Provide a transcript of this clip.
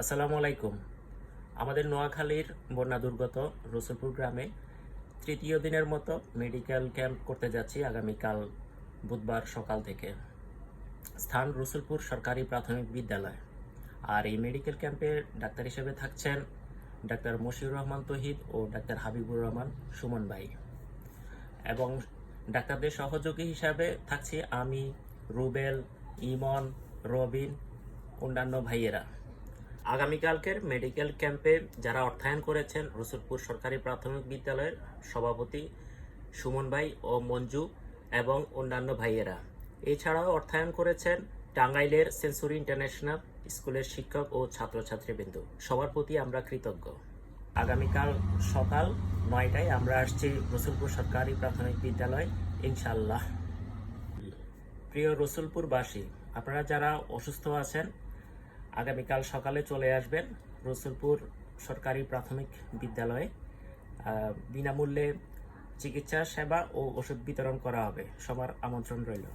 আসসালামু আলাইকুম। আমাদের নোয়াখালীর বন্যা দুর্গত রসুলপুর গ্রামে তৃতীয় দিনের মতো মেডিকেল ক্যাম্প করতে যাচ্ছি আগামীকাল বুধবার সকাল থেকে। স্থান রসুলপুর সরকারি প্রাথমিক বিদ্যালয়। আর এই মেডিকেল ক্যাম্পে ডাক্তার হিসেবে থাকছেন ডাক্তার মশিউর রহমান তহিদ ও ডাক্তার হাবিবুর রহমান সুমন ভাই। এবং ডাক্তারদের সহযোগী হিসাবে থাকছি আমি, রুবেল, ইমন, রবিন, অন্যান্য ভাইয়েরা। আগামীকালকের মেডিকেল ক্যাম্পে যারা অর্থায়ন করেছেন রসুলপুর সরকারি প্রাথমিক বিদ্যালয়ের সভাপতি সুমন ভাই ও মঞ্জু এবং অন্যান্য ভাইয়েরা। এছাড়াও অর্থায়ন করেছেন টাঙ্গাইলের সেঞ্চুরি ইন্টারন্যাশনাল স্কুলের শিক্ষক ও ছাত্রছাত্রীবৃন্দ। সবার প্রতি আমরা কৃতজ্ঞ। আগামীকাল সকাল নয়টায় আমরা আসছি রসুলপুর সরকারি প্রাথমিক বিদ্যালয় ইনশাল্লাহ প্রিয় রসুলপুরবাসী, আপনারা যারা অসুস্থ আছেন আগামীকাল সকালে চলে আসবেন রসুলপুর সরকারি প্রাথমিক বিদ্যালয়ে। বিনামূল্যে চিকিৎসা, সেবা ও ওষুধ বিতরণ করা হবে। সবার আমন্ত্রণ রইল।